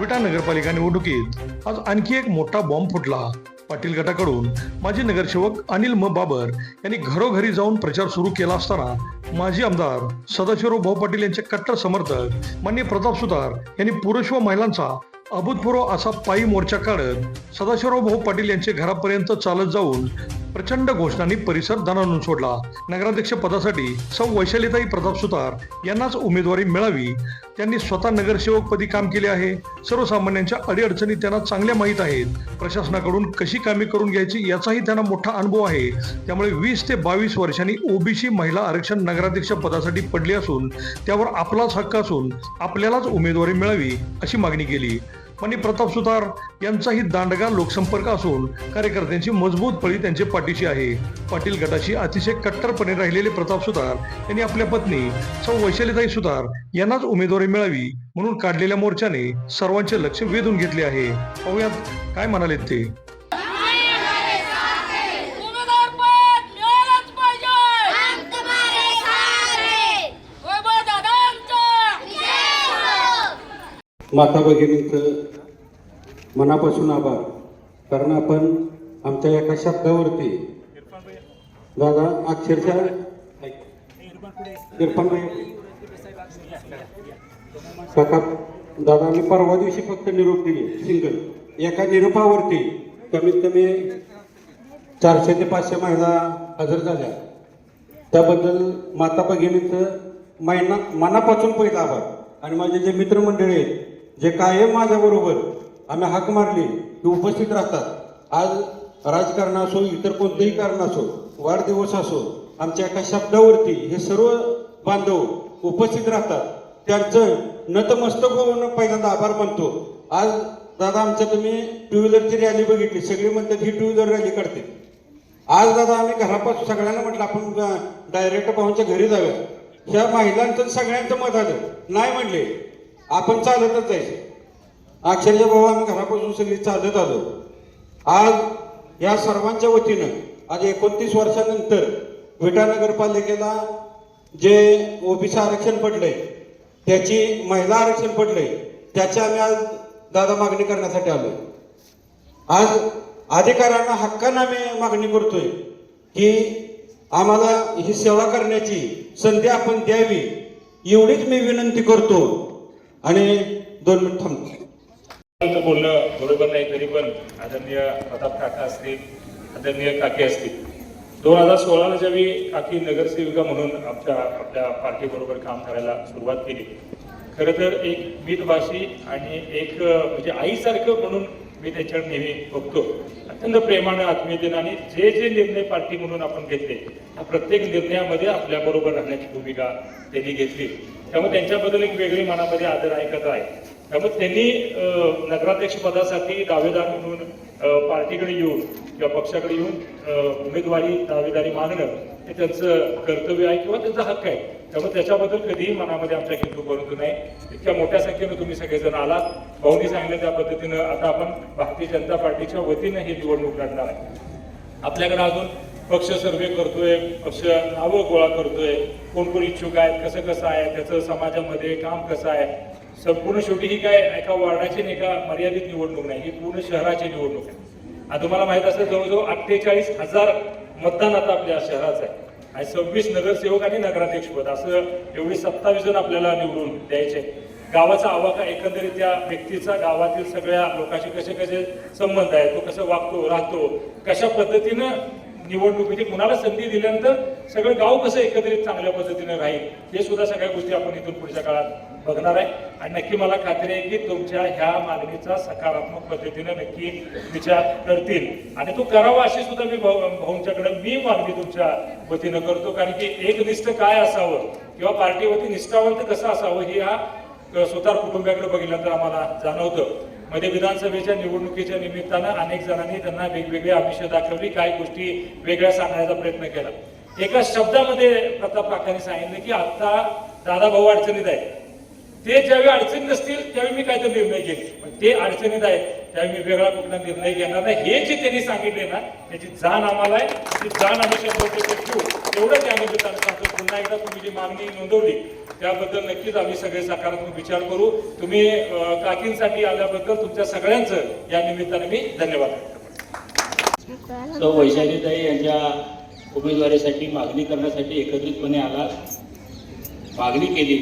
विटा नगरपालिका निवडणुकीत आज आणखी एक मोठा बॉम्ब फुटला. पाटील गटाकडून माजी नगरसेवक अनिल म. बाबर यांनी घरोघरी जाऊन प्रचार सुरू केला असताना माजी आमदार सदाशिवराव भाऊ पाटील यांचे कट्टर समर्थक मान्य प्रताप सुतार यांनी पुरुष व महिलांचा अभूतपूर्व असा पायी मोर्चा काढत सदाशिवराव भाऊ पाटील यांचे घरापर्यंत चालत जाऊन प्रचंड घोषणांनी परिसर धनानून सोडला. नगराध्यक्ष पदासाठी सौ. वैशालीताई प्रताप सुतार यांनाच उमेदवारी मिळावी. त्यांनी स्वतः नगरसेवकपदी काम केले आहे. सर्वसामान्यांच्या अडीअडचणी त्यांना चांगल्या माहीत आहेत. प्रशासनाकडून कशी कामे करून घ्यायची याचाही त्यांना मोठा अनुभव आहे. त्यामुळे वीस ते बावीस वर्षांनी ओबीसी महिला आरक्षण नगराध्यक्ष पदासाठी पडले असून त्यावर आपलाच हक्क असून आपल्यालाच उमेदवारी मिळावी अशी मागणी केली. मनी प्रताप सुतार यांचाही दांडगा लोकसंपर्क असून कार्यकर्त्यांची मजबूत पळी त्यांच्या पाठीशी आहे. पाटील गटाशी अतिशय कट्टरपणे राहिलेले प्रताप सुतार यांनी आपल्या पत्नी सौ वैशालीताई सुतार यांनाच उमेदवारी मिळावी म्हणून काढलेल्या मोर्चाने सर्वांचे लक्ष वेधून घेतले आहे. पाहुयात काय म्हणालेत ते. माता भगिनींचं मनापासून आभार. कारण आपण आमच्या एका शब्दावरती दादा अक्षरशः इरफान भाई काका दादा मी परवा दिवशी फक्त निरोप दिले सिंगल एका निरोपावरती कमीत कमी चारशे ते पाचशे महिला हजर झाल्या. त्याबद्दल माता भगिनींचं महिना मनापासून पहिला आभार. आणि माझे जे मित्रमंडळी आहेत जे कायम माझ्याबरोबर आम्ही हाक मारली ते उपस्थित राहतात. आज राजकारण असो इतर कोणतंही कारण असो वाढदिवस असो आमच्या एका शब्दावरती हे सर्व बांधव उपस्थित राहतात. त्यांचं नतमस्तक होऊन पहिल्यांदा आभार मानतो. आज दादा आमच्या तुम्ही टू व्हीलरची रॅली बघितली. सगळे म्हणतात ही टू व्हीलर रॅली काढते. आज दादा आम्ही घरापासून सगळ्यांना म्हटलं आपण डायरेक्ट पाहूनच्या घरी जाऊया. ह्या महिलांचं सगळ्यांचं मत आलं. नाही म्हणले आपण चालतच जायचं. अक्षरशः बाबा आम्ही घरापासून सगळी चालत आलो. आज या सर्वांच्या वतीनं आज एकोणतीस वर्षानंतर विटा नगरपालिकेला जे ओबीसी आरक्षण पडलंय त्याची महिला आरक्षण पडले त्याची आम्ही आज दादा मागणी करण्यासाठी आलो. आज अधिकाऱ्यांना हक्कानं आम्ही मागणी करतोय की आम्हाला ही सेवा करण्याची संधी आपण द्यावी एवढीच मी विनंती करतो. आणि दोन मिनिट थांबतो बोलणं बरोबर नाही तरी पण आदरणीय प्रताप काका असतील आदरणीय काकी असतील. दोन हजार सोळाला ज्यावेळी काकी नगरसेविका म्हणून आमच्या आपल्या पार्टीबरोबर काम करायला सुरुवात केली खरं तर एक मितभाषी आणि एक म्हणजे आईसारखं म्हणून मी त्याच्यावर नेहमी बघतो. अत्यंत प्रेमानं आत्मीयतेनं आणि जे जे निर्णय पार्टी म्हणून आपण घेतले त्या प्रत्येक निर्णयामध्ये आपल्याबरोबर राहण्याची भूमिका त्यांनी घेतली. त्यामुळे त्यांच्याबद्दल एक वेगळी मनामध्ये आदर ऐकत आहे. त्यामुळे त्यांनी नगराध्यक्ष पदासाठी दावेदार म्हणून पार्टीकडे येऊन किंवा पक्षाकडे येऊन उमेदवारी दावेदारी मागणं हे त्यांचं कर्तव्य आहे किंवा त्यांचा हक्क आहे. त्यामुळे त्याच्याबद्दल कधीही मनामध्ये आमच्या किंतू परंतु नाही. इतक्या मोठ्या संख्येनं तुम्ही सगळेजण आलात. भाऊनी सांगितलं त्या पद्धतीनं आता आपण भारतीय जनता पार्टीच्या वतीनं ही निवडणूक लढणार आहे. आपल्याकडे अजून पक्ष सर्वे करतोय पक्ष नावं गोळा करतोय. कोण कोण इच्छुक आहेत कसं कसं आहे त्याचं समाजामध्ये काम कसं आहे? संपूर्ण शेवटी ही काय एका वार्डाची आणि एका मर्यादित निवडणूक नाही ही पूर्ण शहराची निवडणूक आहे. आता तुम्हाला माहीत असेल जवळजवळ अठ्ठेचाळीस हजार मतदान आता आपल्या शहराचं आहे. आणि सव्वीस नगरसेवक आणि नगराध्यक्ष पद असं एवढी सत्तावीस जण आपल्याला निवडून द्यायचे. गावाचा आवाका एकंदरीत त्या व्यक्तीचा गावातील सगळ्या लोकांशी कसे कसे संबंध आहे तो कसं वागतो राहतो कशा पद्धतीनं निवडणुकीची कुणाला संधी दिल्यानंतर सगळं गाव कसं एकत्रित चांगल्या पद्धतीनं राहील हे सुद्धा सगळ्या गोष्टी आपण इथून पुढच्या काळात बघणार आहे. आणि नक्की मला खात्री आहे की तुमच्या ह्या मागणीचा सकारात्मक पद्धतीने नक्की विचार करतील. आणि तो करावा अशी सुद्धा मी भाऊ- भाऊंच्याकडे मी मागणी तुमच्या वतीनं करतो. कारण की एकनिष्ठ काय असावं किंवा पार्टीवरती निष्ठावंत कसं असावं हे हा अ, सुतार कुटुंबियाकडे बघितल्यानंतर आम्हाला जाणवतं. मध्ये विधानसभेच्या निवडणुकीच्या निमित्तानं अनेक जणांनी त्यांना वेगवेगळी आमिष दाखवली काही गोष्टी वेगळ्या सांगण्याचा प्रयत्न केला. एका शब्दामध्ये प्रताप काकांनी सांगितलं की आता दादा भाऊ अडचणीत आहे ते ज्यावेळी अडचणीत नसतील त्यावेळी मी काहीतरी निर्णय घेईन. पण ते अडचणीत आहे त्यावेळी मी वेगळा कुठला निर्णय घेणार नाही. हे जे त्यांनी सांगितले ना त्याची जाण आम्हाला आहे. ती जाण आम्ही ठेवू एवढं त्या निमित्तानं सांगतो पुन्हा एकदा तुम्ही जी मागणी नोंदवली त्याबद्दल नक्कीच आम्ही सगळे सकारात्मक विचार करू. तुम्ही काकींसाठी आल्याबद्दल तुमच्या सगळ्यांचं या निमित्ताने मी धन्यवाद व्यक्त करतो. वैशालीताई यांच्या उमेदवारीसाठी मागणी करण्यासाठी एकत्रितपणे आला. मागणी केली.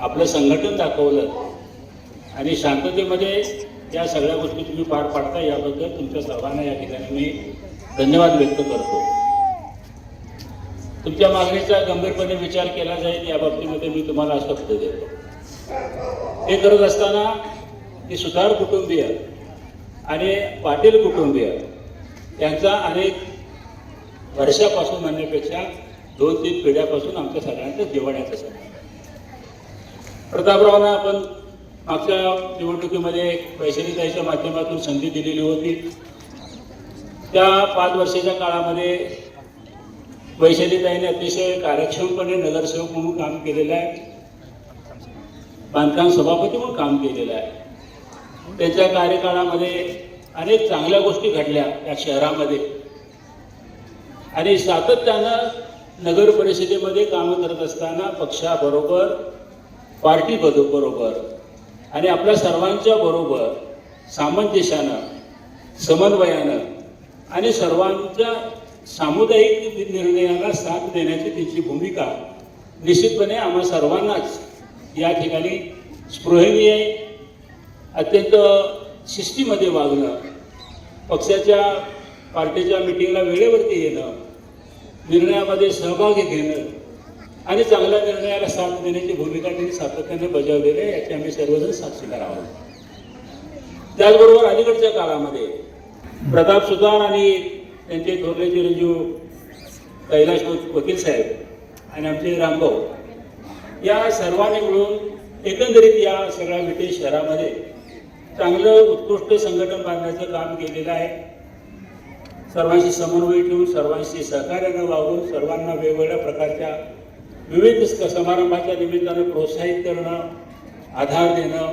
आपलं संघटन दाखवलं. आणि शांततेमध्ये या सगळ्या गोष्टी तुम्ही पार पाडता याबद्दल तुमच्या सर्वांना या ठिकाणी मी धन्यवाद व्यक्त करतो. तुमच्या मागणीचा गंभीरपणे विचार केला जाईल या बाबतीमध्ये मी तुम्हाला शब्द देतो. हे करत असताना ही सुधार कुटुंबीय आणि पाटील कुटुंबीय यांचा अनेक वर्षापासून म्हणण्यापेक्षा दोन तीन पिढ्यापासून आमच्या सगळ्यांचं जिव्हाळ्याचा सण आहे. प्रतापरावांना आपण मागच्या निवडणुकीमध्ये वैशालीताईच्या माध्यमातून संधी दिलेली होती. त्या पाच वर्षाच्या काळामध्ये वैशालीताईने अतिशय कार्यक्षमपणे नगरसेवक म्हणून काम केलेलं आहे. बांधकाम सभापती म्हणून काम केलेलं आहे. त्यांच्या कार्यकाळामध्ये अनेक चांगल्या गोष्टी घडल्या या शहरामध्ये. आणि सातत्यानं नगर परिषदेमध्ये कामं करत असताना पक्षाबरोबर पार्टी बरो- बरोबर आणि आपल्या सर्वांच्या बरोबर सामंजस्यानं समन्वयानं आणि सर्वांच्या सामुदायिक निर्णयाला साथ देण्याची त्यांची भूमिका निश्चितपणे आम्हा सर्वांनाच या ठिकाणी स्पृहणीय अत्यंत शिस्तीमध्ये वागणं पक्षाच्या पार्टीच्या मिटिंगला वेळेवरती येणं निर्णयामध्ये सहभागी घेणं आणि चांगल्या निर्णयाला साथ देण्याची भूमिका त्यांनी सातत्याने बजावलेली आहे याची आम्ही सर्वजण साक्षीदार आहोत. त्याचबरोबर अलीकडच्या काळामध्ये प्रताप सुतार आणि त्यांचे थोरले चिरंजीव कैलाश वकील साहेब आणि आमचे रामभाऊ या सर्वांनी मिळून एकंदरीत या सगळ्या विटे शहरामध्ये चांगलं उत्कृष्ट संघटन बांधण्याचं काम केलेलं आहे. सर्वांशी समन्वय ठेवून सर्वांशी सहकार्यानं वागून सर्वांना वेगवेगळ्या प्रकारच्या विविध समारंभाच्या निमित्तानं प्रोत्साहित करणं आधार देणं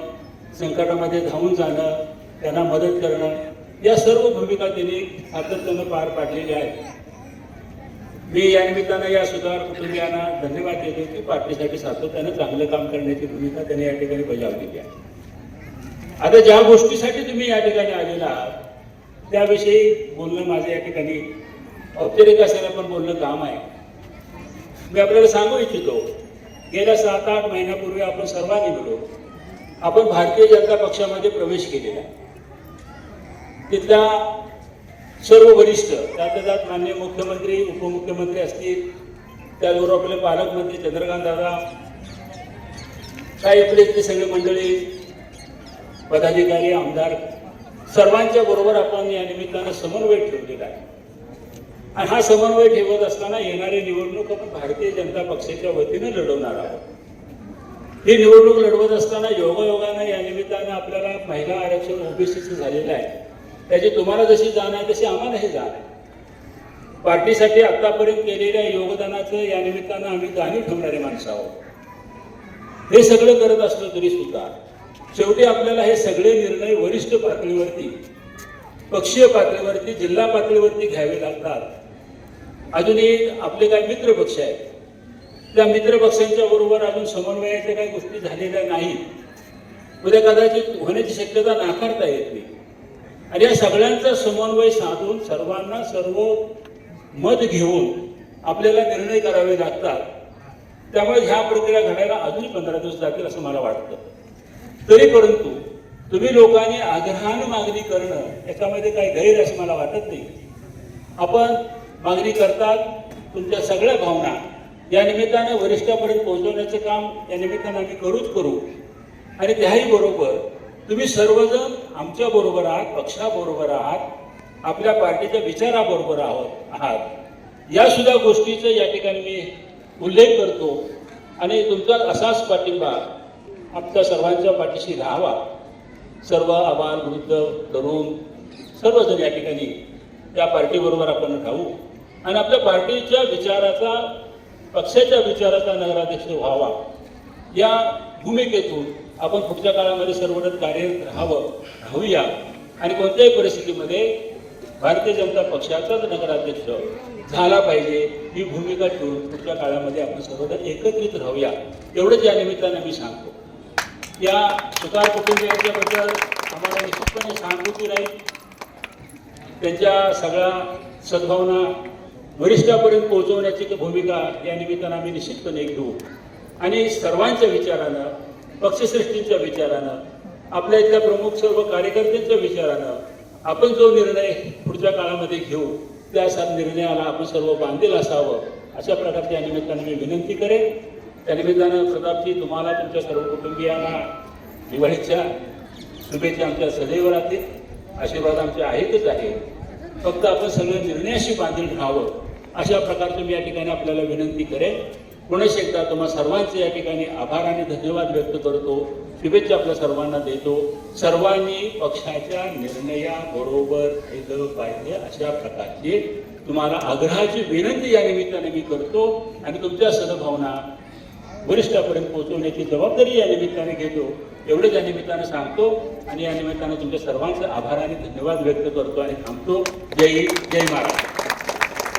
संकटामध्ये धावून जाणं त्यांना मदत करणं या सर्व भूमिका त्यांनी सातत्यानं पार पाडलेल्या आहेत. मी या निमित्तानं या सुधार कुटुंबियांना धन्यवाद देतो की पार्टीसाठी सातत्यानं चांगलं काम करण्याची भूमिका त्यांनी या ठिकाणी बजावलेली आहे. आता ज्या गोष्टीसाठी तुम्ही या ठिकाणी आलेला आहात त्याविषयी बोलणं माझं या ठिकाणी औपचारिक असायला पण बोलणं काम आहे. मी आपल्याला सांगू इच्छितो गेल्या सात आठ महिन्यापूर्वी आपण सर्वांनी मिळून आपण भारतीय जनता पक्षामध्ये प्रवेश केलेला. तिथल्या सर्व वरिष्ठ त्यात त्यात मान्य मुख्यमंत्री उपमुख्यमंत्री असतील त्याचबरोबर आपले पालकमंत्री चंद्रकांत दादा काही आपले इथले सगळे मंडळी पदाधिकारी आमदार सर्वांच्या बरोबर आपण या निमित्तानं समन्वय ठेवलेला आहे. आणि हा समन्वय ठेवत असताना येणारी निवडणूक आपण भारतीय जनता पक्षाच्या वतीनं लढवणार आहोत. ही निवडणूक लढवत असताना योगायोगानं या निमित्तानं आपल्याला महिला आरक्षण ओबीसीचं झालेलं आहे. त्याची तुम्हाला जशी जाण आहे तशी आम्हालाही जाण आहे पार्टीसाठी आतापर्यंत केलेल्या योगदानाचं या निमित्तानं आम्ही जाणीव ठेवणारे माणसं आहोत. हे सगळं करत असलं तरी सुद्धा शेवटी आपल्याला हे सगळे निर्णय वरिष्ठ पातळीवरती पक्षीय पातळीवरती जिल्हा पातळीवरती घ्यावे लागतात. अजूनही आपले काही मित्र पक्ष आहेत. त्या मित्र पक्षांच्या बरोबर अजून समन्वयाच्या काही गोष्टी झालेल्या नाहीत. उद्या कदाचित होण्याची शक्यता नाकारता येत नाही. आणि या सगळ्यांचा समन्वय साधून सर्वांना सर्व मत घेऊन आपल्याला निर्णय करावे लागतात. त्यामुळे ह्या प्रक्रिया घडायला अजून पंधरा दिवस जातील असं मला वाटतं. तरी परंतु तुम्ही लोकांनी आग्रहानं मागणी करणं याच्यामध्ये काही गैर असं मला वाटत नाही. आपण मागणी करतात तुमच्या सगळ्या भावना. या निमित्तानं वरिष्ठापर्यंत पोहोचवण्याचं काम या निमित्तानं आम्ही करूच करू. आणि त्याही बरोबर तुम्ही सर्वजण आमच्याबरोबर आहात पक्षाबरोबर आहात आपल्या पार्टीच्या विचाराबरोबर आहोत आहात. या सुद्धा गोष्टीचं या ठिकाणी मी उल्लेख करतो. आणि तुमचा असाच पाठिंबा आमच्या सर्वांच्या पाठीशी राहावा. सर्व आबाल वृद्ध तरुण सर्वजण या ठिकाणी त्या पार्टीबरोबर आपण राहू. आणि आपल्या पार्टीच्या विचाराचा पक्षाच्या विचाराचा नगराध्यक्ष व्हावा. या भूमिकेतून आपण पुढच्या काळामध्ये सर्वजण कार्यरत राहावं राहूया. आणि कोणत्याही परिस्थितीमध्ये भारतीय जनता पक्षाचाच नगराध्यक्ष झाला पाहिजे ही भूमिका ठेवून पुढच्या काळामध्ये आपण सर्वजण एकत्रित राहूया. एवढंच या निमित्तानं मी सांगतो. या सुतार कुटुंबियांच्याबद्दल आम्हाला निश्चितपणे सहानुभूती राहील. त्यांच्या सगळ्या सद्भावना वरिष्ठापर्यंत पोहोचवण्याची भूमिका या निमित्तानं आम्ही निश्चितपणे घेऊ. आणि सर्वांच्या विचारानं पक्षश्रेष्ठींच्या विचारानं आपल्या इथल्या प्रमुख सर्व कार्यकर्त्यांच्या विचारानं आपण जो निर्णय पुढच्या काळामध्ये घेऊ त्या सा- निर्णयाला आपण सर्व बांधील असावं अशा प्रकारच्या या निमित्तानं मी विनंती करेन. त्या निमित्तानं प्रतापजी तुम्हाला तुमच्या सर्व कुटुंबियांना दिवाळीच्या शुभेच्छा आमच्या सदैव राहतील. आशीर्वाद आमचे आहेतच आहे. फक्त आपण सगळं निर्णयाशी बांधील राहावं. अशा प्रकारचं मी या ठिकाणी आपल्याला विनंती करेन. पुन्हा एकदा तुम्हा सर्वांचे या ठिकाणी आभार आणि धन्यवाद व्यक्त करतो. शुभेच्छा आपल्या सर्वांना देतो. सर्वांनी पक्षाच्या निर्णयाबरोबर राहिलं पाहिजे अशा प्रकारची तुम्हाला आग्रहाची विनंती या निमित्ताने मी करतो आणि तुमच्या सद्भावना वरिष्ठापर्यंत पोहोचवण्याची जबाबदारी या निमित्ताने घेतो. एवढंच या निमित्तानं सांगतो आणि या निमित्तानं तुमच्या सर्वांचे आभार आणि धन्यवाद व्यक्त करतो आणि थांबतो. जय हिंद जय महाराष्ट्र.